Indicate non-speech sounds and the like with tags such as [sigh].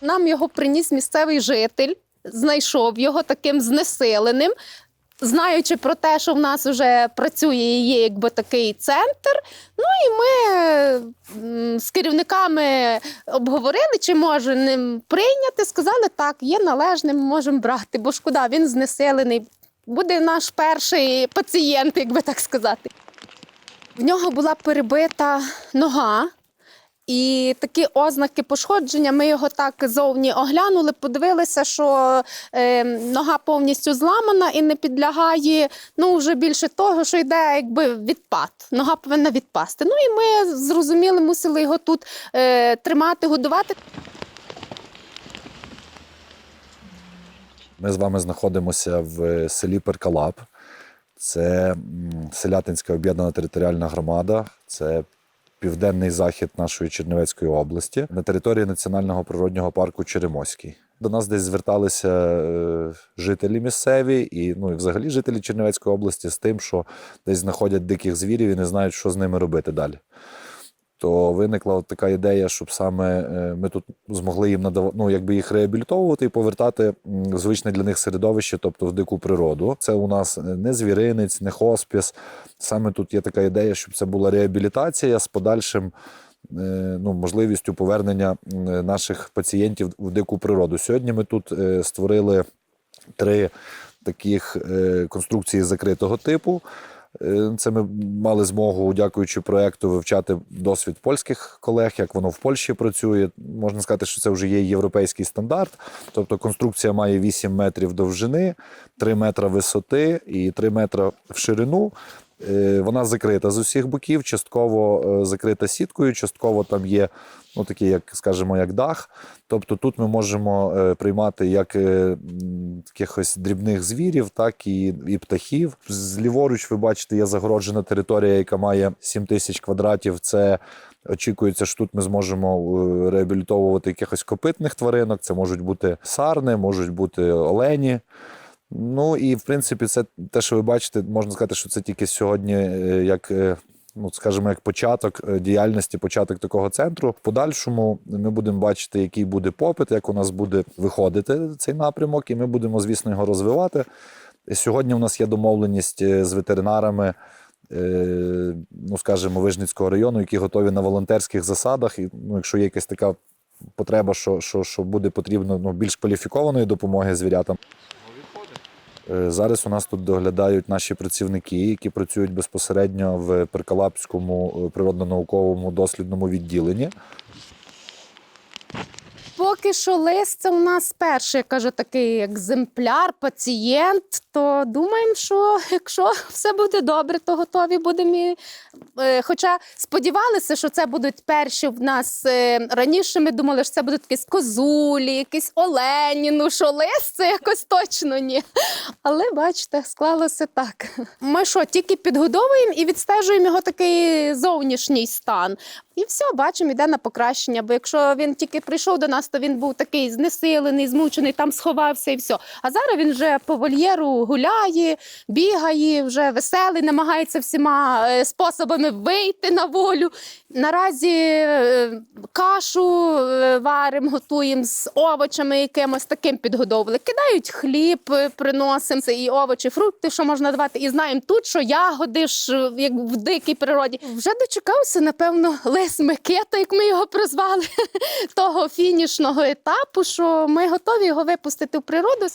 Нам його приніс місцевий житель, знайшов його таким знесиленим. Знаючи про те, що в нас вже працює є якби такий центр. Ну і ми з керівниками обговорили, чи може ним прийняти. Сказали, так, є належним, можемо брати, бо шкода, він знесилений. Буде наш перший пацієнт, як би так сказати. В нього була перебита нога. І такі ознаки пошкодження. Ми його так зовні оглянули, подивилися, що е, нога повністю зламана і не підлягає. Ну вже більше того, що йде якби відпад. Нога повинна відпасти. Ну і ми зрозуміли, мусили його тут е, тримати, годувати. Ми з вами знаходимося в селі Перкалап. Це селятинська об'єднана територіальна громада. Це південний захід нашої Чернівецької області на території Національного природнього парку Черемоський. До нас десь зверталися е, жителі місцеві і ну і взагалі жителі Чернівецької області з тим, що десь знаходять диких звірів і не знають, що з ними робити далі. То виникла от така ідея, щоб саме е, ми тут змогли їм надавати, ну якби їх реабілітовувати і повертати в звичне для них середовище, тобто в дику природу. Це у нас не звіринець, не хоспіс. Саме тут є така ідея, щоб це була реабілітація з подальшим. е, Ну, можливістю повернення наших пацієнтів в дику природу. Сьогодні ми тут е, створили три таких е, конструкції закритого типу. Е, Це ми мали змогу, дякуючи проекту, вивчати досвід польських колег, як воно в Польщі працює. Можна сказати, що це вже є європейський стандарт. Тобто конструкція має 8 метрів довжини, 3 метри висоти і 3 метри в ширину. Е, Вона закрита з усіх боків, частково е, закрита сіткою, частково там є ну, такий, як скажімо, як дах. Тобто тут ми можемо приймати як якихось дрібних звірів, так і, і птахів. Зліворуч, ви бачите, є загороджена територія, яка має 7 тисяч квадратів. Це очікується, що тут ми зможемо е, реабілітовувати якихось копитних тваринок. Це можуть бути сарни, можуть бути олені. Ну і в принципі, це те, що ви бачите, можна сказати, що це тільки сьогодні, е, як. Ну, скажімо, як початок е, діяльності, початок такого центру. В подальшому ми будемо бачити, який буде попит, як у нас буде виходити цей напрямок, і ми будемо, звісно, його розвивати. Сьогодні у нас є домовленість е, з ветеринарами, е, ну скажімо, Вижницького району, які готові на волонтерських засадах. І ну, якщо є якась така потреба, що, що, що буде потрібно ну, більш кваліфікованої допомоги звірятам. Е, Зараз у нас тут доглядають наші працівники, які працюють безпосередньо в Перкалапському е, природно-науковому дослідному відділенні. Поки що лис це у нас перший, я кажу, такий екземпляр, пацієнт. То думаємо, що якщо [laughs] все буде добре, то готові будемо. і, е, Хоча сподівалися, що це будуть перші в нас е, раніше. Ми думали, що це будуть якісь козулі, якісь олені. Ну що лис це якось точно ні. Але бачите, склалося так. Ми що, тільки підгодовуємо і відстежуємо його такий зовнішній стан. І все, бачимо, йде на покращення. Бо якщо він тільки прийшов до нас, то він був такий знесилений, змучений, там сховався і все. А зараз він вже по вольєру гуляє, бігає, вже веселий, намагається всіма е, способами вийти на волю. Наразі е, кашу е, варимо, готуємо з овочами, якимось таким підгодовували. Кидають хліб, приносимо це і овочі, фрукти, що можна давати. І знаємо тут, що ягоди ж як в дикій природі. Вже дочекався, напевно, лис Микита, як ми його прозвали, [laughs] того фінішного етапу, що ми готові його випустити в природу.